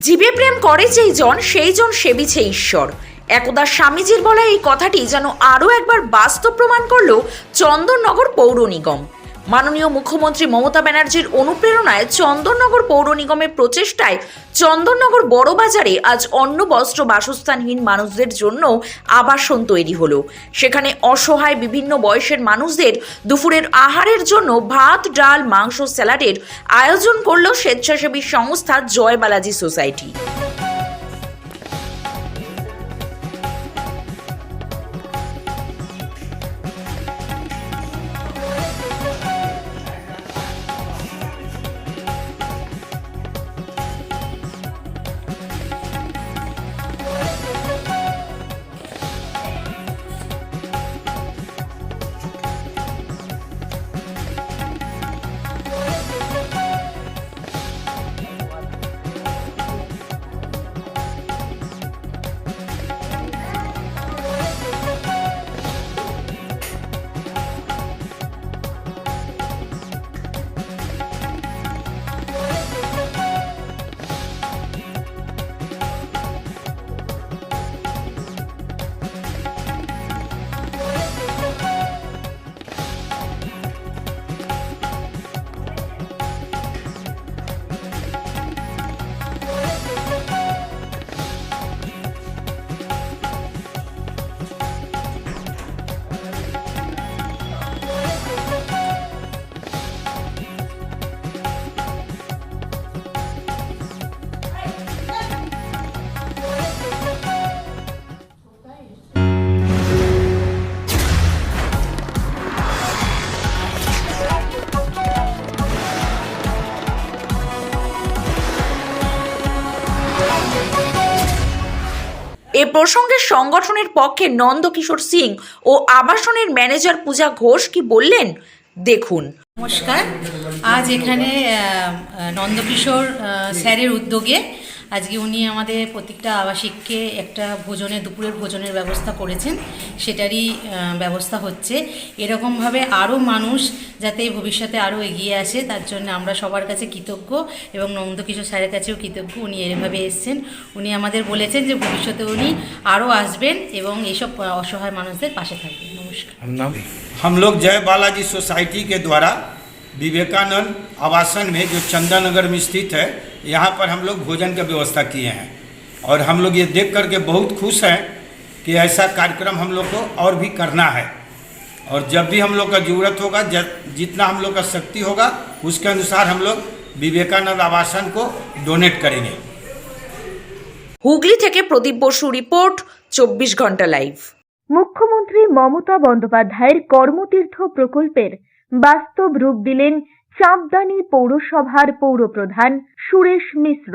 জীবে প্রেম করে যেই জন, সেই জন সেবিছে ঈশ্বর। একদা স্বামীজির বলা এই কথাটি যেন আরও একবার বাস্তব প্রমাণ করল চন্দননগর পৌর নিগম। মাননীয় মুখ্যমন্ত্রী মমতা ব্যানার্জির অনুপ্রেরণায় চন্দননগর পৌর নিগমের প্রচেষ্টায় চন্দননগর বড়বাজারে আজ অন্ন, বস্ত্র, বাসস্থানহীন মানুষদের জন্য আবাসন তৈরি হলো। সেখানে অসহায় বিভিন্ন বয়সের মানুষদের দুপুরের আহারের জন্য ভাত, ডাল, মাংস, স্যালাডের আয়োজন করল স্বেচ্ছাসেবী সংস্থা জয় বালাজি সোসাইটি। এ প্রসঙ্গে সংগঠনের পক্ষে নন্দকিশোর সিং ও আবাসনের ম্যানেজার পূজা ঘোষ কি বললেন? দেখুন। নমস্কার। আজ এখানে নন্দকিশোর স্যারের উদ্যোগে আজকে উনি আমাদের প্রত্যেকটা আবাসিককে একটা ভোজনের দুপুরের ভোজনের ব্যবস্থা করেছেন সেটারই আহ, ব্যবস্থা হচ্ছে এরকমভাবে আরও মানুষ যাতে ভবিষ্যতে আরও এগিয়ে আসে তার জন্য আমরা সবার কাছে কৃতজ্ঞ এবং নন্দকিশোর স্যারের কাছেও কৃতজ্ঞ উনি এরভাবে এসছেন উনি আমাদের বলেছেন যে ভবিষ্যতে উনি আরও আসবেন এবং এইসব আহ, অসহায় মানুষদের পাশে থাকবেন নমস্কার हम नाम हम लोग जय बालाजी सोसाइटी के द्वारा विवेकानंद आवासन में जो चंदन नगर में स्थित है यहाँ पर हम लोग भोजन की व्यवस्था किए हैं और हम लोग ये देख करके बहुत खुश हैं कि ऐसा कार्यक्रम हम लोग को और भी करना है और जब भी हम लोग का ज़रूरत होगा ज- जितना हम लोग का शक्ति होगा उसके अनुसार हम लोग विवेकानंद आवासन को डोनेट करेंगे হুগলি থেকে প্রদীপ বসু রিপোর্ট চব্বিশ ঘন্টা লাইভ মুখ্যমন্ত্রী মমতা বন্দ্যোপাধ্যায়ের কর্মতীর্থ প্রকল্পের বাস্তব রূপ দিলেন চাঁপদানি পৌরসভার পৌরপ্রধান সুরেশ মিশ্র।